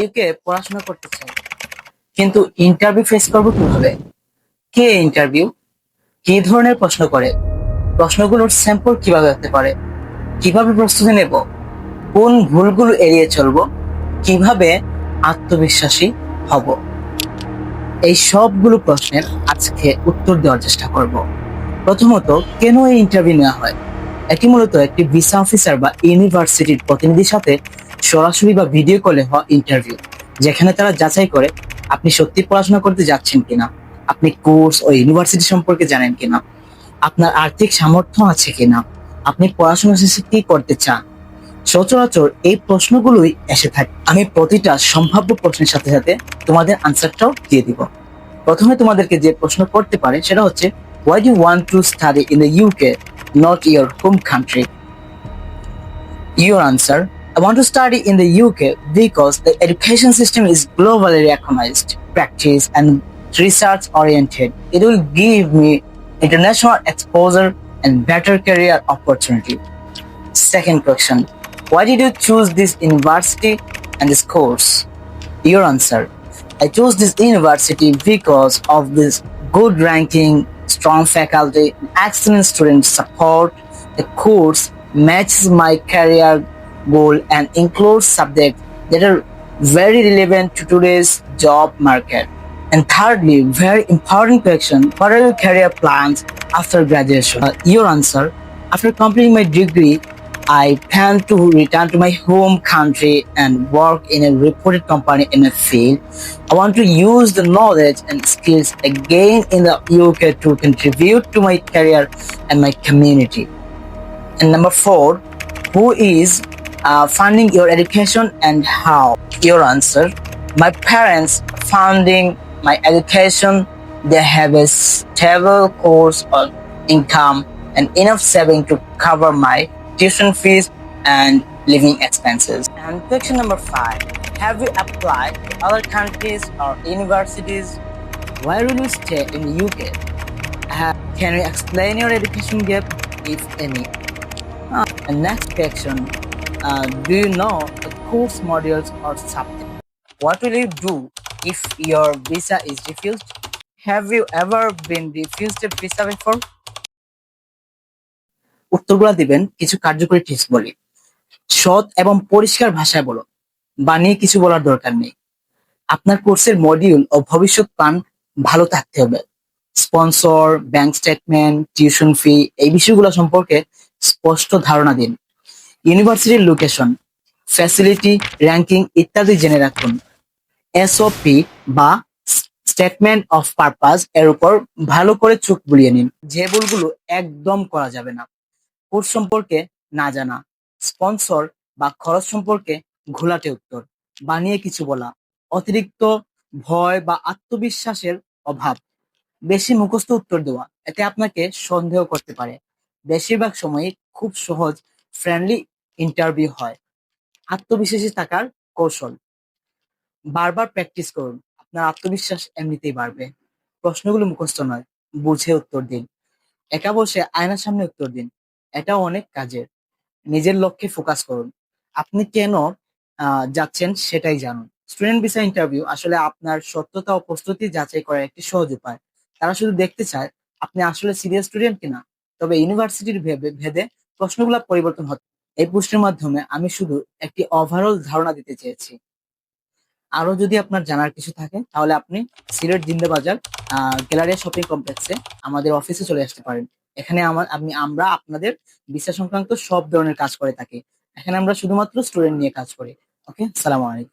UK পড়াশোনা করতে চাই কিন্তু ইন্টারভিউ ফেস করব কীভাবে? কে ইন্টারভিউ কি ধরনের প্রশ্ন করে? প্রশ্নগুলোর স্যাম্পল কীভাবে হতে পারে? কীভাবে প্রস্তুতি নেব? কোন ভুলগুলো এড়িয়ে চলবো? কীভাবে আত্মবিশ্বাসী হব? এই সবগুলো প্রশ্নের আজকে উত্তর দেওয়ার চেষ্টা করব। প্রথমত, কেন এই ইন্টারভিউ নেওয়া হয়? এটি মূলত একটি ভিসা অফিসার বা ইউনিভার্সিটির প্রতিনিধির সাথে সরাসরি বা ভিডিও কলে হওয়া ইন্টারভিউ যেখানে তারা যাচাই করে আপনি সত্যি পড়াশোনা করতে যাচ্ছেন কিনা, আপনি কোর্স ও ইউনিভার্সিটি সম্পর্কে জানেন কিনা, আপনার আর্থিক সামর্থ্য আছে কিনা, আপনি পড়াশোনা শেষে কি করতে চান। সচরাচর এই প্রশ্নগুলোই এসে থাকে। আমি প্রতিটা সম্ভাব্য প্রশ্নের সাথে সাথে তোমাদের আনসারটাও দিয়ে দিব। প্রথমে তোমাদেরকে যে প্রশ্ন করতে পারে সেটা হচ্ছে, why do you to study in the UK not your home country? Your answer I want to study in the UK because the education system is globally recognized, practice and research oriented. It will give me international exposure and better career opportunity. Second question Why did you choose this university and this course? Your answer I chose this university because of this good ranking, strong faculty, excellent student support. The course matches my career goal and includes subjects that are very relevant to today's job market. And thirdly, very important question, what are your career plans after graduation? Uh, your answer, after completing my degree, I plan to return to my home country and work in a reputed company in a field. I want to use the knowledge and skills again in the UK to contribute to my career and my community. And number four, who is uh, funding your education and how? Your answer, my parents funding my education. They have a stable course of income and enough saving to cover my tuition fees and living expenses. And question number five, have you applied to other countries or universities? Why will you stay in the UK? Uh, can you explain your education gap, if any? Uh, and next question, uh, do you know the course modules or subjects? What will you do if your visa is refused? Have you ever been refused a visa before? উত্তরগুলো দিবেন কিছু কার্যকরী tips বলি সৎ এবং পরিষ্কার ভাষায় বলো বানিয়ে কিছু বলার দরকার নেই আপনার কোর্সের মডিউল ও ভবিষ্যৎ প্ল্যান ভালো থাকতে হবে sponsor bank statement tuition fee এই বিষয়গুলো সম্পর্কে স্পষ্ট ধারণা দিন ইউনিভার্সিটির লোকেশন ফ্যাসিলিটি র্যাঙ্কিং ইত্যাদি জেনে রাখুন। এসওপি বা স্টেটমেন্ট অফ পারপাস এর উপর ভালো করে চোখ বুলিয়ে নিন। যে ভুলগুলো একদম করা যাবে না কোর্স সম্পর্কে না জানা স্পন্সর বা খরচ সম্পর্কে ঘোলাটে উত্তর বানিয়ে কিছু বলা, অতিরিক্ত ভয় বা আত্মবিশ্বাসের অভাব, বেশি মুখস্থ উত্তর দেওয়া, এতে আপনাকে সন্দেহ করতে পারে। বেশিরভাগ সময় খুব সহজ ফ্রেন্ডলি ইন্টারভিউ হয়। আত্মবিশ্বাসী থাকার কৌশল। বারবার প্র্যাকটিস করুন। আপনার আত্মবিশ্বাস এমনিতেই বাড়বে। প্রশ্নগুলো মুখস্থ নয়। বুঝে উত্তর দিন। একা বসে আয়নার সামনে উত্তর দিন। এটাও অনেক কাজের। নিজের লক্ষ্যে ফোকাস করুন। আপনি কেন যাচ্ছেন সেটাই জানুন। স্টুডেন্ট ভিসা ইন্টারভিউ আসলে আপনার সত্যতা ও প্রস্তুতি যাচাই করার একটি সহজ উপায়। তারা শুধু দেখতে চায় আপনি আসলে সিরিয়াস স্টুডেন্ট কিনা। তবে ইউনিভার্সিটির ভেবে, ভেদে প্রশ্নগুলো পরিবর্তন হচ্ছে এই পোস্টের মাধ্যমে আমি শুধু একটি ওভারঅল ধারণা দিতে চেয়েছি। আরও যদি আপনার জানার কিছু থাকে, তাহলে আপনি সিলেট জিন্দাবাজার গ্যালারিয়া শপিং কমপ্লেক্সে আমাদের অফিসে চলে আসতে পারেন। এখানে আমার আমি, আমরা আপনাদের বিশ্বাস সংক্রান্ত সব ধরনের কাজ করে থাকি। এখানে আমরা শুধুমাত্র স্টুডেন্ট নিয়ে কাজ করি। ওকে? সালাম আলাইকুম।